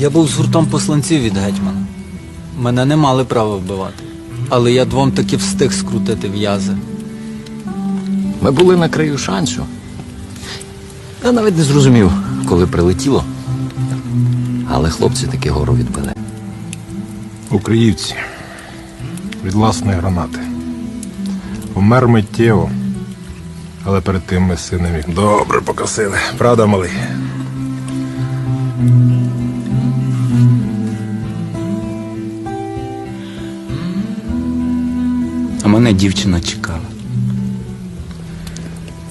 Я був з гуртом посланців від гетьмана. Мене не мали права вбивати. Але я двом таки встиг скрутити в'язи. Ми були на краю шансу. Я навіть не зрозумів, коли прилетіло. Але хлопці таки гору відбили. Українці від власної гранати. Умер миттєво, але перед тим ми з сином їх добре покосили. Правда, малий? А мене дівчина чекала.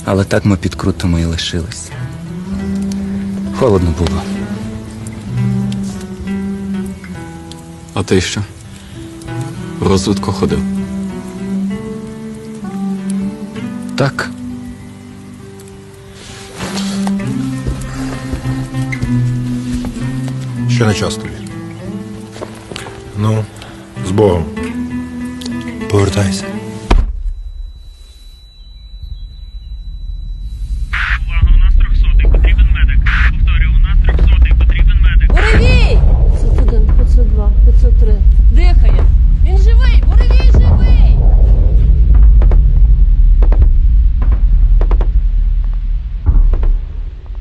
Але так ми під крутами і лишились. Холодно було. А ти що? В розвитку ходив. Так. Ще не час тобі. Ну, з Богом. buradaysın.